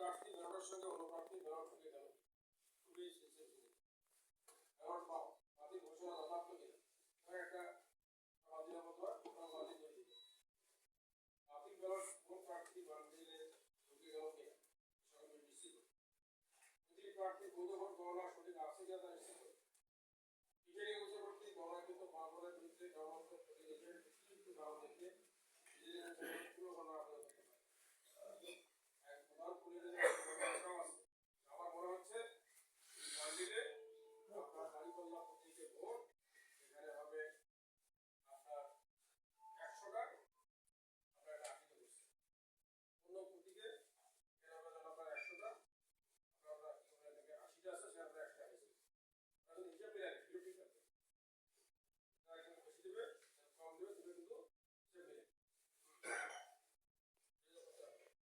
প্রার্থী ব্যালটের সঙ্গে অন্য প্রার্থী ব্যালট ঢুকে গেল। খুবই সেন্সিটিভ ব্যালট পাও বাতিল ঘোষণা যথার্থ কিনা তার একটা রাজিনামা দেওয়া ওটা বাতিল করে দিবে। বাতিল ব্যালট কোন প্রার্থী বান্ডিলে ঢুকে গেল কে? সঙ্গে নিশ্চিত যদি প্রার্থী বৈধ